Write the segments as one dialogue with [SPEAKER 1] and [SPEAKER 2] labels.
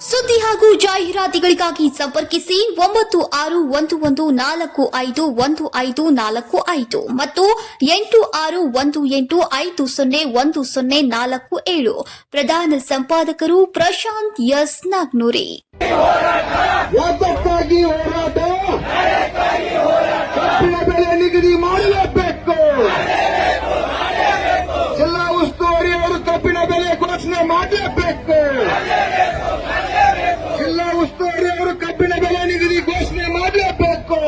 [SPEAKER 1] ಸುದ್ದಿ ಹಾಗೂ ಜಾಹೀರಾತುಗಳಿಗಾಗಿ ಸಂಪರ್ಕಿಸಿ ಒಂಬತ್ತು ಆರು ಒಂದು ಒಂದು ನಾಲ್ಕು ಐದು ಒಂದು ಐದು ನಾಲ್ಕು ಐದು ಮತ್ತು ಎಂಟು ಆರು ಒಂದು ಎಂಟು ಐದು ಸೊನ್ನೆ ಒಂದು ಸೊನ್ನೆ ನಾಲ್ಕು ಏಳು. ಪ್ರಧಾನ ಸಂಪಾದಕರು ಪ್ರಶಾಂತ್ ಎಸ್ ನಾಗ್ನೂರಿ.
[SPEAKER 2] ಜಿಲ್ಲಾ ಉಸ್ತುವಾರಿ ಅವರು ಬೆಲೆ ಘೋಷಣೆ ಮಾಡಲೇಬೇಕು ಜಿಲ್ಲಾ ಉಸ್ತುವಾರಿ ಅವರು ಕಬ್ಬಿನ ಬೆಲೆ ನಿಗದಿ ಘೋಷಣೆ ಮಾಡಲೇಬೇಕು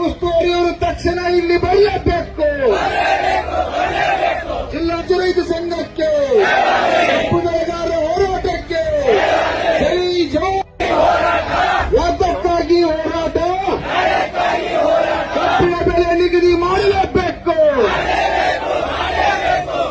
[SPEAKER 2] ಜಿಲ್ಲಾ ಉಸ್ತುವಾರಿ ಅವರು ತಕ್ಷಣ ಇಲ್ಲಿ ಬರಲೇಬೇಕು ಜಿಲ್ಲಾ ರೈತ ಸಂಘಕ್ಕೆ ಕಪ್ಪು ಬೆಳೆಗಾರರ ಹೋರಾಟಕ್ಕೆ ಜವಾನ್. ಯಾತಕ್ಕಾಗಿ ಹೋರಾಟ. ಕಬ್ಬಿನ ಬೆಲೆ ನಿಗದಿ ಮಾಡಲೇಬೇಕು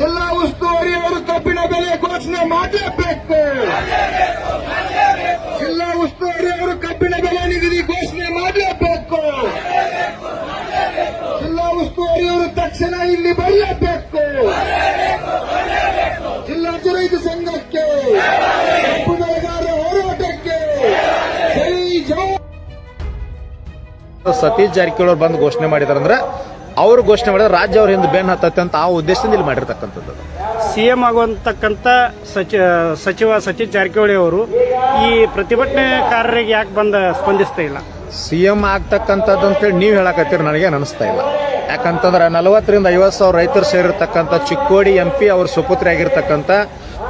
[SPEAKER 2] ಜಿಲ್ಲಾ ಉಸ್ತುವಾರಿ ಅವರು ಕಬ್ಬಿನ ಬೆಲೆ ಘೋಷಣೆ ಮಾಡಲೇಬೇಕು ಜಿಲ್ಲಾ ಉಸ್ತುವಾರಿ ಅವರು ಕಬ್ಬಿನ ಬೆಲೆ ನಿಗದಿ ಘೋಷಣೆ ಮಾಡಲೇಬೇಕು ಅವರು ತಕ್ಷಣ ಇಲ್ಲಿ ಬರಲೇಬೇಕು. ಜಿಲ್ಲಾ ರೈತ ಸಂಘಕ್ಕೆ ಕಬ್ಬು ಬೆಳೆಗಾರರ ಹೋರಾಟಕ್ಕೆ ಜೈ
[SPEAKER 3] ಸತೀಶ್ ಜಾರಕಿಹೊಳಿ ಅವ್ರು ಬಂದು ಘೋಷಣೆ ಮಾಡಿದಾರೆ ಅಂದ್ರೆ ಅವ್ರು ಘೋಷಣೆ ಮಾಡಿದ್ರೆ ರಾಜ್ಯ ಅವ್ರ ಹಿಂದೆ ಬೆನ್ ಹತ್ತತ್ತೆ ಅಂತ ಆ ಉದ್ದೇಶದಿಂದ ಇಲ್ಲಿ ಮಾಡಿರ್ತಕ್ಕಂಥದ್ದು.
[SPEAKER 4] ಸಿಎಂ ಆಗುವಂತಕ್ಕಂಥ ಸಚಿ ಸಚಿವ ಸತೀಶ್ ಜಾರಕಿಹೊಳಿ ಅವರು ಈ ಪ್ರತಿಭಟನೆಕಾರರಿಗೆ ಯಾಕೆ ಬಂದ ಸ್ಪಂದಿಸ್ತಾ ಇಲ್ಲ?
[SPEAKER 3] ಸಿಎಂ ಆಗ್ತಕ್ಕಂಥದ್ದು ಅಂತೇಳಿ ನೀವು ಹೇಳಕತ್ತೀರಿ ನನಗೆ ಅನಿಸ್ತಾ ಇಲ್ಲ. ಯಾಕಂತಂದ್ರೆ ನಲವತ್ತರಿಂದ ಐವತ್ತು ಸಾವಿರ ರೈತರು ಸೇರಿರ್ತಕ್ಕಂಥ ಚಿಕ್ಕೋಡಿ ಎಂ ಪಿ ಅವ್ರ ಸುಪುತ್ರಿ ಆಗಿರ್ತಕ್ಕಂಥ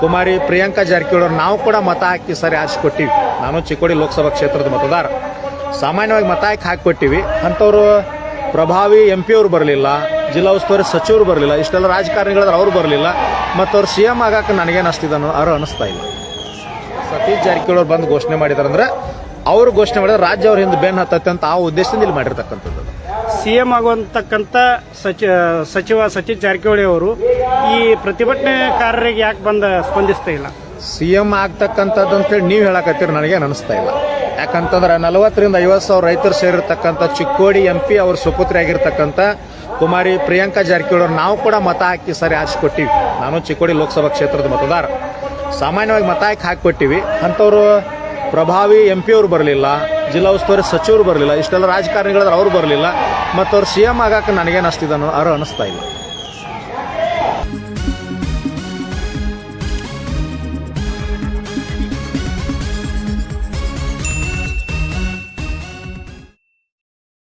[SPEAKER 3] ಕುಮಾರಿ ಪ್ರಿಯಾಂಕಾ ಜಾರಕಿಹೊಳಿ ಅವ್ರು ನಾವು ಕೂಡ ಮತ ಹಾಕಿ ಸರಿ ಹಾಕಿಕೊಟ್ಟಿವಿ ನಾನು ಚಿಕ್ಕೋಡಿ ಲೋಕಸಭಾ ಕ್ಷೇತ್ರದ ಮತದಾರ. ಸಾಮಾನ್ಯವಾಗಿ ಮತ ಹಾಕಿ ಹಾಕಿಕೊಟ್ಟಿವಿ ಅಂಥವ್ರು ಪ್ರಭಾವಿ ಎಂ ಪಿ ಅವರು ಬರಲಿಲ್ಲ, ಜಿಲ್ಲಾ ಉಸ್ತುವಾರಿ ಸಚಿವರು ಬರಲಿಲ್ಲ, ಇಷ್ಟೆಲ್ಲ ರಾಜಕಾರಣಿಗಳಾದ್ರೆ ಅವರು ಬರಲಿಲ್ಲ, ಮತ್ತು ಅವ್ರು ಸಿ ಎಂ ಆಗಕ್ಕೆ ನನಗೇನು ಅನಿಸ್ತಿದೆ ಅವರು ಅನಿಸ್ತಾ ಇಲ್ಲ. ಸತೀಶ್ ಜಾರಕಿಹೊಳಿ ಅವ್ರು ಬಂದು ಘೋಷಣೆ ಮಾಡಿದಾರೆ ಅಂದ್ರೆ ಅವ್ರು ಘೋಷಣೆ ಮಾಡಿದ್ರೆ ರಾಜ್ಯ ಅವ್ರ ಹಿಂದೆ ಬೆನ್ ಹತ್ತತ್ತೆ ಅಂತ ಆ ಉದ್ದೇಶದಿಂದ ಇಲ್ಲಿ ಮಾಡಿರ್ತಕ್ಕಂಥದ್ದು.
[SPEAKER 4] ಸಿಎಂ ಆಗುವಂತಕ್ಕಂಥ ಸಚಿ ಸಚಿವ ಸಚಿನ್ ಜಾರಕಿಹೊಳಿ ಅವರು ಈ ಪ್ರತಿಭಟನೆಕಾರರಿಗೆ ಯಾಕೆ ಬಂದ ಸ್ಪಂದಿಸ್ತಾ ಇಲ್ಲ?
[SPEAKER 3] ಸಿ ಎಂ ಆಗ್ತಕ್ಕಂಥದ್ದು ಅಂತೇಳಿ ನೀವು ಹೇಳಕತ್ತೀರಿ ನನಗೆ ಅನಿಸ್ತಾ ಇಲ್ಲ. ಯಾಕಂತಂದ್ರೆ ನಲವತ್ತರಿಂದ ಐವತ್ತು ಸಾವಿರ ರೈತರು ಸೇರಿರ್ತಕ್ಕಂಥ ಚಿಕ್ಕೋಡಿ ಎಂ ಪಿ ಅವ್ರ ಸುಪುತ್ರಿ ಆಗಿರ್ತಕ್ಕಂಥ ಕುಮಾರಿ ಪ್ರಿಯಾಂಕಾ ಜಾರಕಿಹೊಳಿ ಅವರು ನಾವು ಕೂಡ ಮತ ಹಾಕಿ ಸರಿ ಆರಿಸ್ಕೊಟ್ಟಿವಿ ನಾನು ಚಿಕ್ಕೋಡಿ ಲೋಕಸಭಾ ಕ್ಷೇತ್ರದ ಮತದಾರ. ಸಾಮಾನ್ಯವಾಗಿ ಮತ ಹಾಕಿ ಹಾಕಿಕೊಟ್ಟಿವಿ. ಅಂಥವ್ರು ಪ್ರಭಾವಿ ಎಂ ಪಿ ಅವರು ಬರಲಿಲ್ಲ, ಜಿಲ್ಲಾ ಉಸ್ತುವಾರಿ ಸಚಿವರು ಬರಲಿಲ್ಲ, ಇಷ್ಟೆಲ್ಲ ರಾಜಕಾರಣಿಗಳಾದ್ರೆ ಅವರು ಬರಲಿಲ್ಲ ಮತ್ತು ಅವ್ರು ಸಿ ಎಂ ಆಗಕ್ಕೆ ನನಗೇನು ಅಷ್ಟಿದೆ ಅನ್ನೋ ಅನ್ನಿಸ್ತಾ ಇಲ್ಲ.